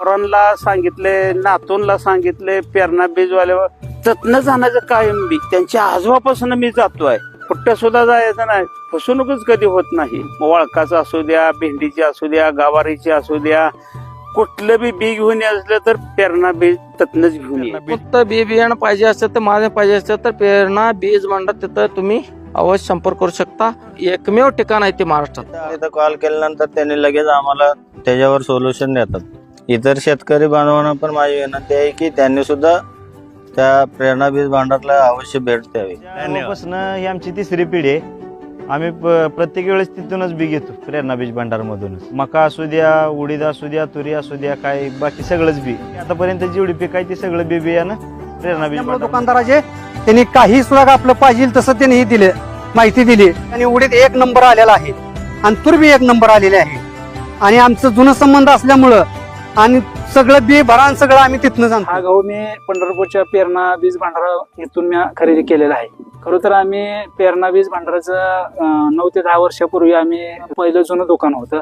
पोरांना सांगितले नातूनला सांगितले पेरणा बीजवाल्यावर तत्न जाण्याचं कायम बी. त्यांच्या आजोबापासून मी जातोय. कुठं सुद्धा जायचं नाही. फसवणूकच कधी होत नाही. वळकाचं असू द्या भेंडीची असू द्या गावारीची असू द्या कुठलं बी बी घेऊन असलं तर पेरणा बीज तत्नच घेऊन ये. फक्त बी बियाणं पाहिजे असेल तर माझे पाहिजे असेल तर प्रेरणा बीज भांडार तिथं तुम्ही अवश्य संपर्क करू शकता. एकमेव ठिकाण आहे ते महाराष्ट्रात. तिथं कॉल केल्यानंतर त्यांनी लगेच आम्हाला त्याच्यावर सोल्युशन देतात. इतर शेतकरी बांधवांना पण माझी विनंती आहे की त्यांनी सुद्धा त्या प्रेरणा बीज भांडारला अवश्य भेट द्यावी. तेव्हापासून ही आमची तिसरी पिढी आहे. आम्ही प- प्रत्येक वेळेस तिथूनच बी घेतो प्रेरणा बीज भंडारमधूनच. मका असू द्या उडीद असू द्या तुरी असू द्या काय बाकी सगळंच बी. आतापर्यंत जेवढी पीक आहे ती सगळं बी बियाणं प्रेरणा बीज दुकानदाराचे त्यांनी काही सुद्धा आपलं पाहिजे तसं त्यांनी दिले माहिती दिली. आणि उडीत एक नंबर आलेला आहे. आणि तूर बी एक नंबर आलेले आहे. आणि आमचं जुनं संबंध असल्यामुळं आणि सगळं बी भरान सगळं आम्ही तिथनं हा गहू मी पंढरपूरच्या पेरणा बीज भांडारा इथून मी खरेदी केलेला आहे. खरं तर आम्ही पेरणा बीज भांडाराचं नऊ ते दहा वर्षापूर्वी आम्ही पहिलं जुनं दुकान होतं.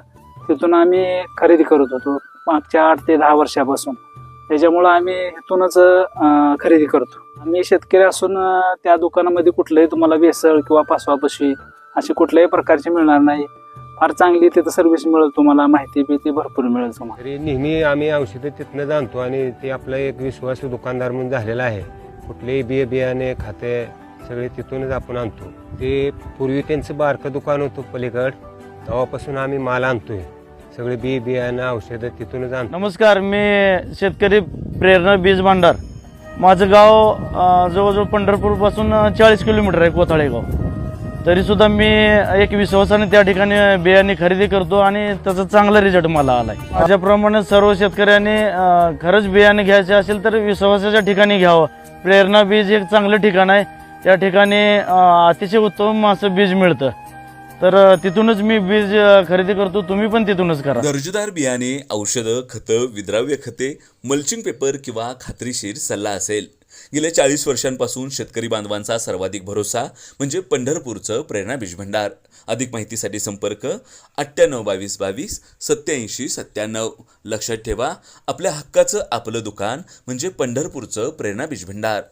तिथून आम्ही खरेदी करत होतो मागच्या आठ ते दहा वर्षापासून. त्याच्यामुळं आम्ही इथूनच खरेदी करतो. आम्ही शेतकरी असून त्या दुकानामध्ये कुठलंही तुम्हाला भेसळ किंवा पासवा पशवी अशी कुठल्याही प्रकारची मिळणार नाही. फार चांगली तिथं सर्व्हिस मिळेल तुम्हाला माहिती बिहिती भरपूर मिळेल तुम्हाला. तरी नेहमी आम्ही औषधं तिथनं जाणतो आणि ते आपला एक विश्वासू दुकानदार म्हणून झालेला आहे. कुठलेही बिये बियाणे खाते सगळे तिथूनच आपण आणतो. ते पूर्वी त्यांचं बारकं दुकान होतं पलीकड तेव्हापासून आम्ही माल आणतोय. सगळे बी बियाणं औषधं तिथूनच आणतो. नमस्कार मी शेतकरी प्रेरणा बीज भांडार. माझं गाव अं, जवळजवळ पंढरपूरपासून चाळीस किलोमीटर आहे कोथाळे गाव. तरीसुद्धा मी एक विश्वासाने त्या ठिकाणी बियाणे खरेदी करतो आणि त्याचा चांगला रिझल्ट मला आलाय. माझ्याप्रमाणे सर्व शेतकऱ्यांनी खरंच बियाणे घ्यायचे असेल तर विश्वासाच्या ठिकाणी घ्यावं. प्रेरणा बीज एक चांगलं ठिकाण आहे. त्या ठिकाणी अतिशय उत्तम असं बीज मिळतं. तर तिथूनच मी बीज खरेदी करतो. तुम्ही पण तिथूनच करा. दर्जेदार बियाणे औषधं खतं विद्राव्य खते मल्चिंग पेपर किंवा खात्रीशीर सल्ला असेल. गेल्या चाळीस वर्षांपासून शेतकरी बांधवांचा सर्वाधिक भरोसा म्हणजे पंढरपूरचं प्रेरणा बीज भंडार. अधिक माहितीसाठी संपर्क अठ्ठ्याण्णव बावीस बावीस सत्याऐंशी सत्त्याण्णव. लक्षात ठेवा आपल्या हक्काचं आपलं दुकान म्हणजे पंढरपूरचं प्रेरणा बीज भंडार.